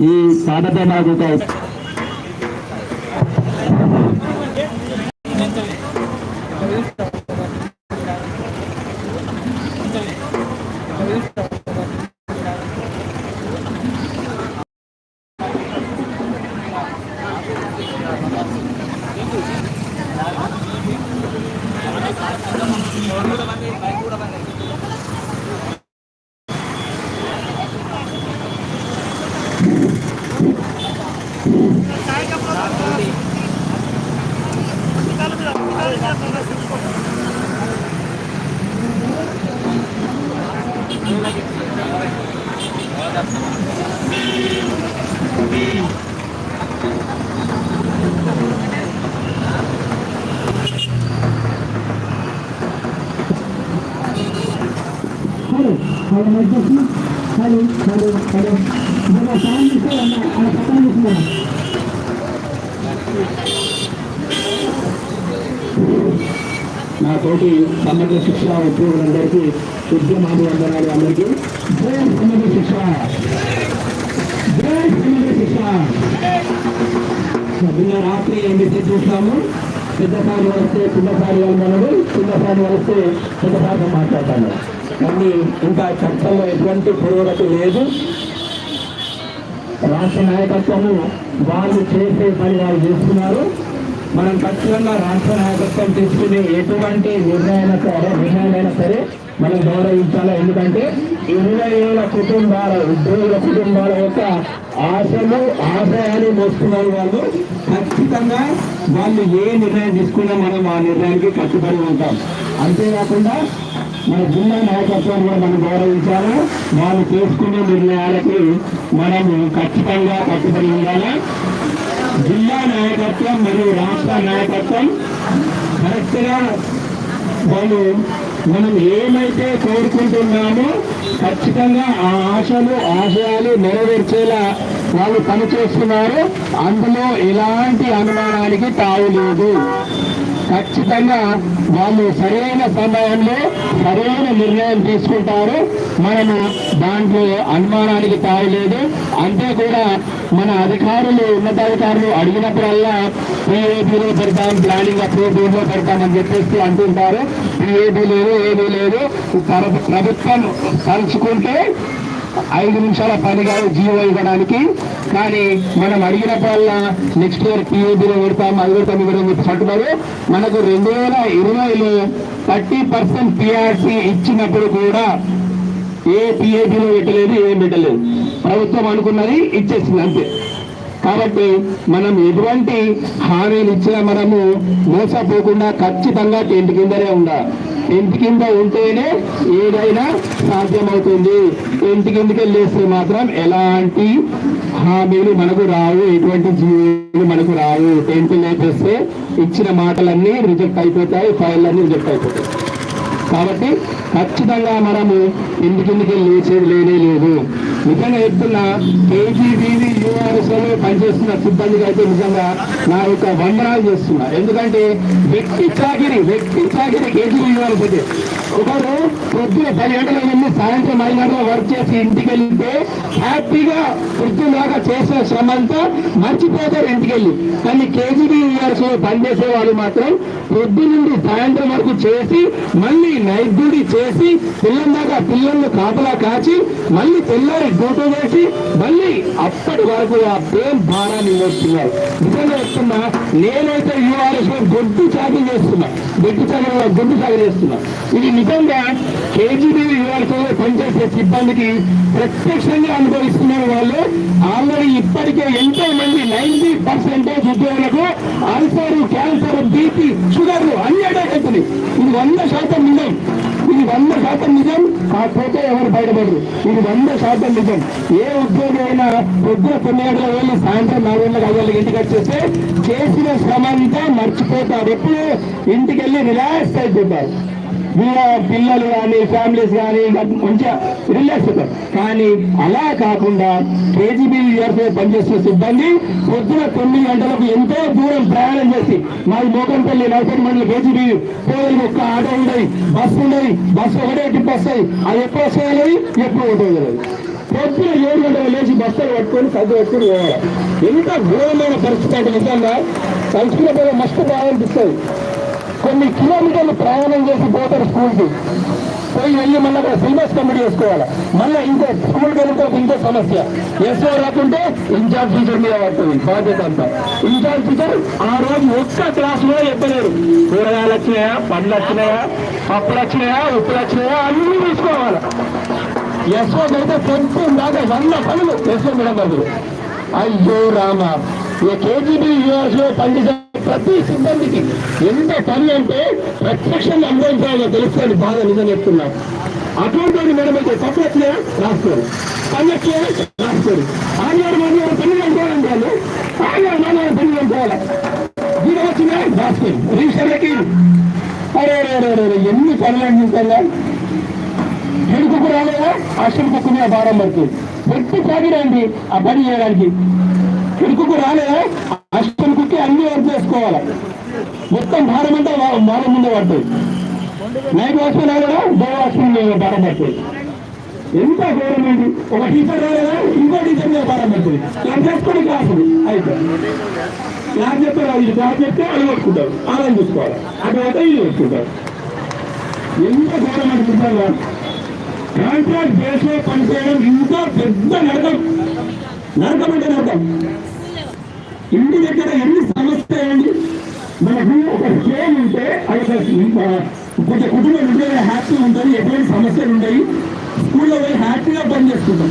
ఈ పాటతో నాకు ఒక హలో హలో మధ్యకి హలో మన సాయం ఇస్తే ఆ పక్కన తీసుకున్నాను నా తోటి సమగ్ర శిక్ష ఉద్యోగులందరికీ ఉద్యమాలు వందనాలు అందరికీ జయ సమగ్ర శిక్ష జయ సమగ్ర శిక్ష నిన్న రాత్రి ఏం మెసేజ్ చూస్తాము పెద్దసారి వస్తే చిన్నసారి వాళ్ళమన్నాడు చిన్నసారి వస్తే పెద్దసారితో మాట్లాడతాను కానీ ఇంకా చట్టంలో ఎటువంటి పురోగతి లేదు. రాష్ట్ర నాయకత్వము వాళ్ళు చేసే పని వాళ్ళు చేస్తున్నారు. మనం ఖచ్చితంగా రాష్ట్ర నాయకత్వం తీసుకునే ఎటువంటి నిర్ణయమైనా సరే నిర్ణయమైనా సరే మనం గౌరవించాలి? ఎందుకంటే ఇరవై వేల కుటుంబాల ఉద్యోగుల కుటుంబాల యొక్క ఆశలు ఆశయాలు మోస్తున్నారు వాళ్ళు. ఖచ్చితంగా వాళ్ళు ఏ నిర్ణయం తీసుకున్నా మనం ఆ నిర్ణయానికి కట్టుబడి ఉంటాం. అంతేకాకుండా మన జిల్లా నాయకత్వం మనం గౌరవించాలి వాళ్ళు తీసుకునే నిర్ణయాలకి మనము ఖచ్చితంగా కట్టుబడి ఉండాలి? జిల్లా నాయకత్వం మరియు రాష్ట్ర నాయకత్వం కరెక్ట్గా వాళ్ళు మనం ఏమైతే కోరుకుంటున్నామో ఖచ్చితంగా ఆ ఆశలు ఆశయాలు నెరవేర్చేలా వాళ్ళు పనిచేస్తున్నారు. అందులో ఎలాంటి అనుమానానికి తావు లేదు. ఖచ్చితంగా వాళ్ళు సరైన సమయంలో సరైన నిర్ణయం తీసుకుంటారు. మనము దాంట్లో అనుమానానికి తాగలేదు అంతే కూడా మన అధికారులు ఉన్నతాధికారులు అడిగినప్పుడల్లా పిఏబీలో పెడతాం ప్లానింగ్ అప్రూవ్లో పెడతామని చెప్పేసి అంటుంటారు. పిఏబీ లేదు ఏమీ లేదు. ప్రభుత్వం తలుచుకుంటే ఐదు నిమిషాల పని కాదు జీవో ఇవ్వడానికి. కానీ మనం అడిగినప్పుడల్లా నెక్స్ట్ ఇయర్ పిఏబీలో పెడతాం అది పెడతాం ఇవ్వడం పెడతాం చెప్పి అంటున్నారు. మనకు రెండు వేల ఇరవైలో థర్టీ పర్సెంట్ పిఆర్సీ ఇచ్చినప్పుడు కూడా ఏ పిఏబీలో పెట్టలేదు ఏం పెట్టలేదు. ప్రభుత్వం అనుకున్నది ఇచ్చేసింది అంతే. కాబట్టి మనం ఎటువంటి హామీలు ఇచ్చినా మనము మోసపోకుండా ఖచ్చితంగా టెంట్ కిందనే ఉండాలి. ఇంటి కింద ఉంటేనే ఏదైనా సాధ్యమవుతుంది. ఇంటి కిందకి వెళ్ళేస్తే మాత్రం ఎలాంటి హామీలు మనకు రావు ఎటువంటి జీవులు మనకు రావు. టెంట్ లేపేస్తే ఇచ్చిన మాటలన్నీ రిజెక్ట్ అయిపోతాయి ఫైల్ అన్ని రిజెక్ట్ అయిపోతాయి. కాబట్టి ఖచ్చితంగా మనము ఇంటికింటికి లేచేది లేనే లేదు. నిజంగా చెప్తున్నా కేజీబీవీ యూఆర్ఎస్లో పనిచేస్తున్న సిబ్బందికి అయితే నిజంగా నా యొక్క వందనాలు చేస్తున్నా. ఎందుకంటే వ్యక్తి చాకిరి వ్యక్తి చాకిరి కేజీబీ యూఆర్ఎస్ అయితే ఒకరు పొద్దున పది గంటల వెళ్ళి సాయంత్రం ఐదు గంటల వర్క్ చేసి ఇంటికి వెళ్తే హ్యాపీగా వృత్తిలాగా చేసిన శ్రమ అంతా మర్చిపోతారు ఇంటికి వెళ్ళి కానీ కేజీబీ యూఆర్ఎస్లో పనిచేసే వాళ్ళు మాత్రం పొద్దు నుండి సాయంత్రం వరకు చేసి మళ్ళీ నైట్ డ్యూటీ చేసి పిల్లల్లాగా పిల్లల్ని కాపలా కాచి మళ్ళీ తెల్లారి డ్యూటీ చేసి మళ్ళీ అప్పటి వరకు ఆ ప్రేమ్ భారాన్ని వేస్తున్నారు నిజంగా వస్తున్నా నేనైతే యూఆర్ఎస్లో గొడ్డు చాకరీ చేస్తున్నా. గొడ్డు చాకరీ గొడ్డు చాకరీ చేస్తున్నా. ఇది నిజంగా కేజీబీ యూఆర్ఎస్ లో పనిచేసే సిబ్బందికి ప్రత్యక్షంగా అనుభవిస్తున్నారు వాళ్ళు. ఆల్రెడీ ఇప్పటికే ఎంతో మంది నైన్టీ పర్సెంటేజ్ ఉద్యోగులకు అల్సర్ క్యాన్సర్ బీపీ షుగర్లు అన్ని అటాక్ అవుతున్నాయి. ఇది వంద శాతం నిజం. ఇది వంద శాతం నిజం. కాకపోతే ఎవరు బయటపడరు. ఇది వంద శాతం నిజం. ఏ ఉద్యోగి అయినా పొద్దున తొమ్మిది గంటల వెళ్ళి సాయంత్రం నాలుగు గంటలకు ఐదు గంటలకు ఇంటికి వచ్చేస్తే చేసిన శ్రమ అంతా మర్చిపోతారు. ఎప్పుడు ఇంటికి వెళ్ళి రిలాక్స్ అయిపోతారు. వీళ్ళ పిల్లలు కానీ ఫ్యామిలీస్ కానీ మంచిగా రిలాక్స్ అవుతారు. కానీ అలా కాకుండా కేజీబీ ఇయర్స్ పనిచేస్తున్న సిబ్బంది పొద్దున తొమ్మిది గంటలకు ఎంతో దూరం ప్రయాణం చేసి మాది మోకంపల్లి నలభై మండలి కేజీబీ పోయి ఒక్క ఆటో ఉండదు బస్సు ఉండదు బస్సు ఒకటే టిప్ వస్తాయి. అది ఎప్పుడు వస్తాయి ఎప్పుడు ఉంటుంది పొద్దున ఏడు గంటల లేచి బస్సులు పట్టుకొని సర్దు పట్టుకొని పోవాలి. ఎంత ఘోరమైన పరిస్థితి అంటే నిజంగా సంస్కృత మస్తు బాగా అనిపిస్తుంది. కొన్ని కిలోమీటర్లు ప్రయాణం చేసి పోతారు స్కూల్కి. పోయి వెళ్ళి మళ్ళీ అక్కడ సిలబస్ కంప్లీట్ చేసుకోవాలి. మళ్ళీ ఇంకో స్కూల్కి వెళ్ళిన ఇంకో సమస్య. ఎస్ఓ రాకుంటే ఇన్ఛార్జ్ టీచర్ మీద పడుతుంది బాధ్యత అంతా. ఇన్ఛార్జ్ టీచర్ ఆ రోజు ఒక్క క్లాసులో చెప్పలేరు. కూరగాయలు వచ్చినాయా? పండ్లు వచ్చినాయా? పప్పులు వచ్చినాయా? ఉప్పులు వచ్చినాయా? అన్ని తీసుకోవాలి. ఎస్ఓ అయితే పొద్దున్న దాకా వంద పనులు ఎస్ఓ మేడం గారు అయ్యో రామ. ఈ కేజీబీ యూఎస్లో ప్రతి సిబ్బందికి ఎంత పని అంటే ప్రత్యక్షంగా అనుభవించాలో తెలుస్తుంది బాధ నిజం చెప్తున్నా. అటువంటి మేడం అయితే తప్పు రాసుకోరు. పని రాసుకోరు. ఆదివారం ఆదివారం పని అనుకోవాలంటే వాళ్ళు ఆదివారం ఆదివారం పని అనుకోవాలి జీతం వచ్చినా రాసుకోరు. రిజిస్టర్లకి. అరే అరే అరే ఎన్ని పనులు అందించాలా హెడ్ రాలేదా? అష్టం కుక్క మీద భారం పడుతుంది. పెట్టి సాగిరండి ఆ పని చేయడానికి. హెడ్ రాలేదా? కుక్కి అన్ని వర్క్ చేసుకోవాలి. మొత్తం భారం అంతా భారం వాళ్ళ ముందే పడుతుంది. నైట్ వాచ్మెన్ కూడా డే వాచ్మెన్ భారం పడుతుంది. ఎంత ఘోరమైంది ఒక టీచర్ రాలేదా ఇంకో టీచర్ మీద భారం పడుతుంది. క్లాస్ చేసుకొని క్లాసు? అయితే. క్లాస్ చెప్తారు ఇది క్లాస్ చెప్తే వాళ్ళు కొట్టుకుంటారు. వాళ్ళని చూసుకోవాలి. అటు అయితే ఇది కొట్టుకుంటారు. ఎంత ఘోరం అనుకుంటారా కాంట్రాక్ట్ చేసే పని చేయడం ఇంకా పెద్ద నరకం. నరకం అంటే నరకం. ఇంటి దగ్గర ఎన్ని సమస్యలు ఏంటి మనకు ఒక స్కేల్ ఉంటే అది కొంచెం కుటుంబం ఉంటే హ్యాపీ ఉంటుంది ఎటువంటి సమస్యలు ఉండయి. స్కూల్లో పోయి హ్యాపీగా పని చేసుకుంటాం.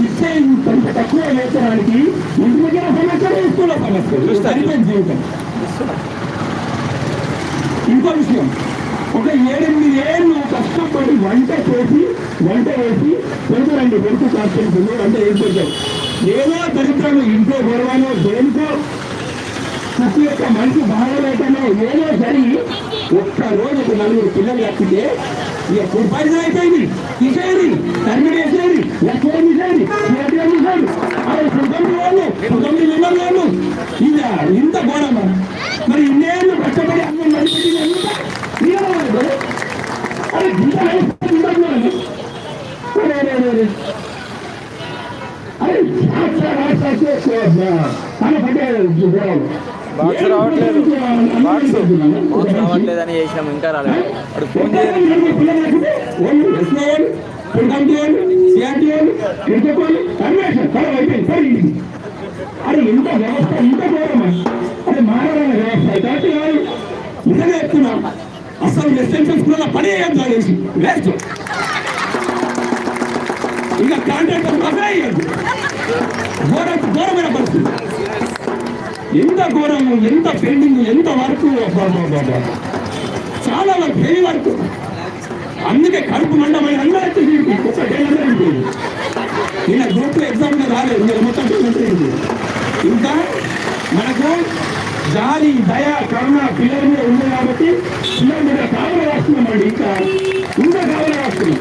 ఇచ్చే కొంత తక్కువ వేతనానికి ఇంటి దగ్గర సమస్యలు స్కూల్లో సమస్యలు. సరిపోయిన జీవితం. ఇంకో విషయం. ఒక ఏడెనిమిది ఏళ్ళు కష్టపడి వంట చేసి వంట వేసి పెరుగురండి పెరుగు కాస్తుంది వంట వేసి పెట్టారు ఏదో దరిద్రము ఇంట్లో గొడవలో దేనికో కుక్కు యొక్క మంచి బాగలేకనో ఏదో జరిగి ఒక్క రోజు ఒక నలుగురు పిల్లలు తప్పితే ఇక కుర్పాయి అయిపోయింది తీసేయండి తరిమిడి వేసేది లక్షలు తీసేయండి చేతిలో తీసేయండి అరే సుగంధి వాళ్ళు సుగంధి నిన్న వాళ్ళు ఇది ఇంత ఘోరమా మరి. ఇన్నేళ్ళు కష్టపడి అన్నం నడిపెట్టి ఎంత బాక్స్ రావట్లేదు. బాక్స్. బాక్స్ అని చేసినాం ఇంకా రాలేదు. అప్పుడు ఫోన్ చేయాలి అరే ఇంత వ్యవస్థ ఇంత ఘోరమా అరే వ్యవస్థ కాబట్టి నిజంగా చెప్తున్నా అసలు రెసిడెన్షియల్ పని వేయద్దు అనేసి వేస్ట్ ఇంకా కాంట్రాక్టర్ పక్కనే వేయద్దు ఘోర ఘోరమైన పరిస్థితి. ఎంత ఘోరము ఎంత పెయింటింగ్ ఎంత వర్క్? చాలా వర్క్ హెవీ వర్క్. అందుకే కడుపు మండమైన అందరూ నిన్న గ్రూప్ ఎగ్జామ్ రాలేదు. మీరు మొత్తం డేలందరూ ఇంకా మనకు జాలి దయ కరుణ పిల్లల మీద ఉంది కాబట్టి పిల్లల మీద కావల రాస్తున్నామండి ఇంకా ఇంకా కావల రాస్తున్నాం.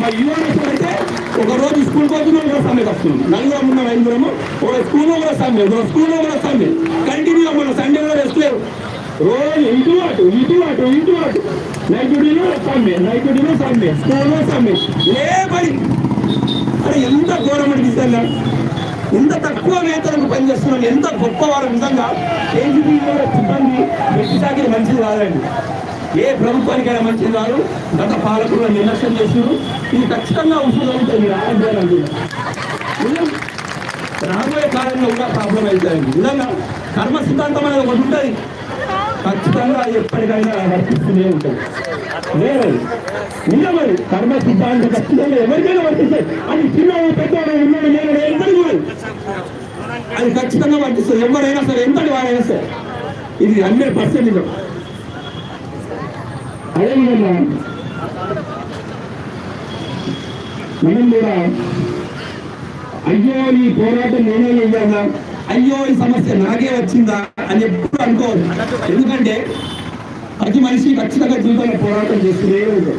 మా యువనస్ అయితే ఒక రోజు స్కూల్ పోతున్నాం ఒక సమ్మె వస్తున్నాం నలుగురం ఉన్నాం ఐదుగురము. ఒక స్కూల్లో కూడా సమ్మె ఒక స్కూల్లో కూడా సమ్మె కంటిన్యూగా మన సండే కూడా రెస్ట్ లేవు. రోజు ఇటు అటు ఇటు అటు ఇటు అటు. నైట్ డ్యూటీలో సమ్మె నైట్ డ్యూటీలో సమ్మె స్కూల్లో సమ్మె ఏ పని? అరే ఎంత ఘోరం అనిపిస్తుందా ఎంత తక్కువ వేతనకు పనిచేస్తున్నాం ఎంత గొప్పవారు నిజంగా కేజీబీ సిబ్బంది వ్యక్తి సాగిన మంచిది కాదండి. ఏ ప్రభుత్వానికైనా మంచిది కాదు. గత పాలకులు నిర్లక్ష్యం చేస్తున్నారు. ఇది ఖచ్చితంగా అవసరం అవుతుంది ఆరోగ్యానికి రాబోయే కాలంలో కూడా ప్రాబ్లం అవుతాయండి నిజంగా కర్మ సిద్ధాంతం అనేది ఒకటి ఉంటుంది. ఖచ్చితంగా ఎప్పటికైనా వర్తిస్తూనే ఉంటుంది. లేదు. కర్మ సిద్ధాంతం ఖచ్చితంగా ఎవరికైనా వర్తిస్తాయి అది చిన్న పెద్ద ఉన్నాడు నేను ఎంతటి అది ఖచ్చితంగా వర్తిస్తుంది. ఎవరైనా సరే ఎంతటి వారైనా సరే. ఇది హండ్రెడ్ పర్సెంట్ నిజం. అదేవిధంగా మనం కూడా అయ్యో ఈ పోరాటం నేనే చేయాలా అయ్యో ఈ సమస్య నాకే వచ్చిందా అని ఎప్పుడు అనుకోవద్దు. ఎందుకంటే ప్రతి మనిషి ఖచ్చితంగా జీవితంలో పోరాటం చేస్తూనే ఉంటాడు.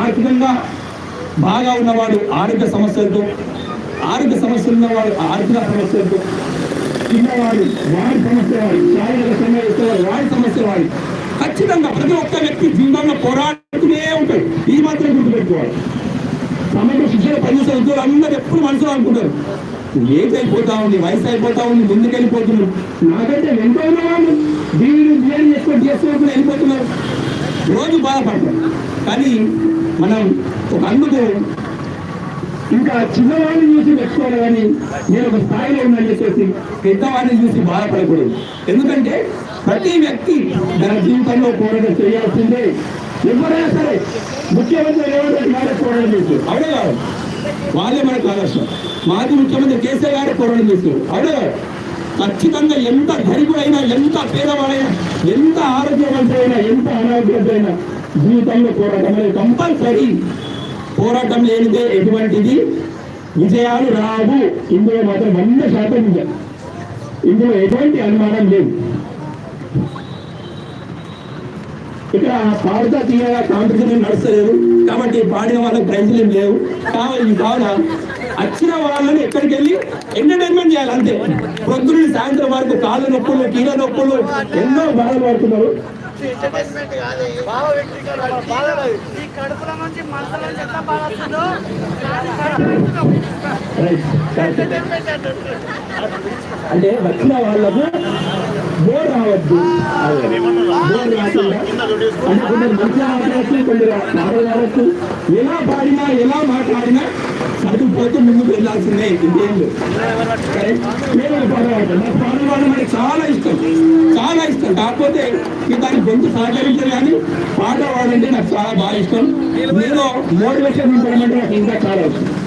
ఆర్థికంగా బాగా ఉన్నవాడు ఆరోగ్య సమస్యలతో ఆరోగ్య సమస్యలు ఉన్నవాడు ఆర్థిక సమస్యలతో చిన్నవాడు వాడి సమస్య వాడి శారీరక సమస్య వాడి సమస్య వాడి ఖచ్చితంగా ప్రతి ఒక్క వ్యక్తి జీవితంలో పోరాడుతూనే ఉంటాడు. ఇది మాత్రం గుర్తుపెట్టుకోవాలి. సమగ్ర శిక్షణ పనిచేసే ఉద్యోగులు అందరూ ఎప్పుడు మనసులో అనుకుంటారు ఏజ్ అయిపోతా ఉంది వయసు అయిపోతా ఉంది ముందుకు వెళ్ళిపోతున్నారు నాకంటే వెంట ఉన్న వాళ్ళు దీన్ని బియ్యాన్ని ఎక్కువ చేసుకోకుండా వెళ్ళిపోతున్నారు. రోజు బాధపడతారు. కానీ మనం ఒక అందుకు ఇంకా చిన్నవాడిని చూసి పెట్టుకోవాలి కానీ నేను ఒక స్థాయిలో ఉన్నాను చెప్పేసి పెద్దవాడిని చూసి బాధపడకూడదు. ఎందుకంటే ప్రతి వ్యక్తి తన జీవితంలో పోరాటం చేయాల్సిందే. ఎవరైనా సరే ముఖ్యమంత్రి రేవంత్ గారే పోరాటం చేస్తారు అవునే కాదు వాళ్ళే మనకు ఆదర్శం. మాజీ ముఖ్యమంత్రి కేసీఆర్ గారే పోరాటం చేస్తారు అవునే కాదు ఖచ్చితంగా ఎంత గరిబుడైనా ఎంత పేదవాడైనా ఎంత ఆరోగ్యవంతుడైనా ఎంత అనారోగ్యమైనా జీవితంలో పోరాటం అనేది కంపల్సరీ. పోరాటం లేనిదే ఎటువంటిది? విజయాలు రావు. ఇందులో మాత్రం వంద శాతం ఇందులో ఎటువంటి అనుమానం లేదు. ఇక్కడ పాడుతా తీయగా కాంపిటీషన్ నడుస్తలేదు. కాబట్టి పాడిన వాళ్ళకి ప్రైజులు ఏం లేవు. కావాలి కావున వచ్చిన వాళ్ళని ఎక్కడికి వెళ్ళి ఎంటర్టైన్మెంట్ చేయాలి అంతే. పొద్దున్న సాయంత్రం వరకు కాళ్ళ నొప్పులు కీళ్ళ నొప్పులు ఎన్నో బాధలు పడుతున్నారు. ఈ అంటే వచ్చిన వాళ్ళకు బోర్ రావద్దు. బోర్ రాకుండా అంటే కొందరు మంచిగా మాట్లాడచ్చు కొందరు బాగా కావచ్చు ఎలా పాడినా ఎలా మాట్లాడినా చదువుపోతూ ముందుకు వెళ్ళాల్సిందే ఇంకేం లేదు. కరెక్ట్? నాకు పాడవాడు మనకి చాలా ఇష్టం. చాలా ఇష్టం. కాకపోతే దాన్ని గొంతు సహకరించారు కానీ పాడవాడంటే నాకు చాలా బాగా ఇష్టం. నేను మోటివేషన్ ఇవ్వడం అంటే నాకు ఇంకా చాలా ఇష్టం.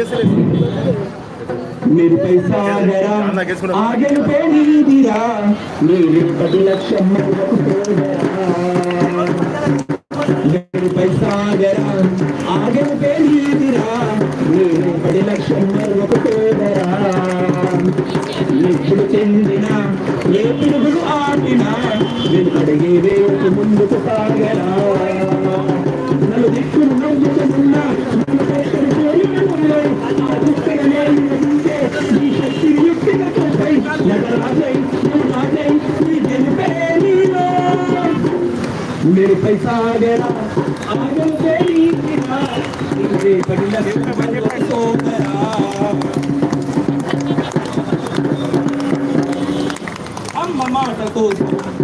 దొరికేసలేదు మీరుపై సాగరా ఆగెనుపే నీదిరా మీరిప్పటి లక్ష్యం మీరుపై లక్ష్యం మరొకటేదరా ఎప్పుడు చెందిన ఏ ముందుకు సాగరా నలు దిక్కులు मेरे पैसा गया आगे तेरी गिरा तेरे बड़ी लग सो गया अम्मा माता को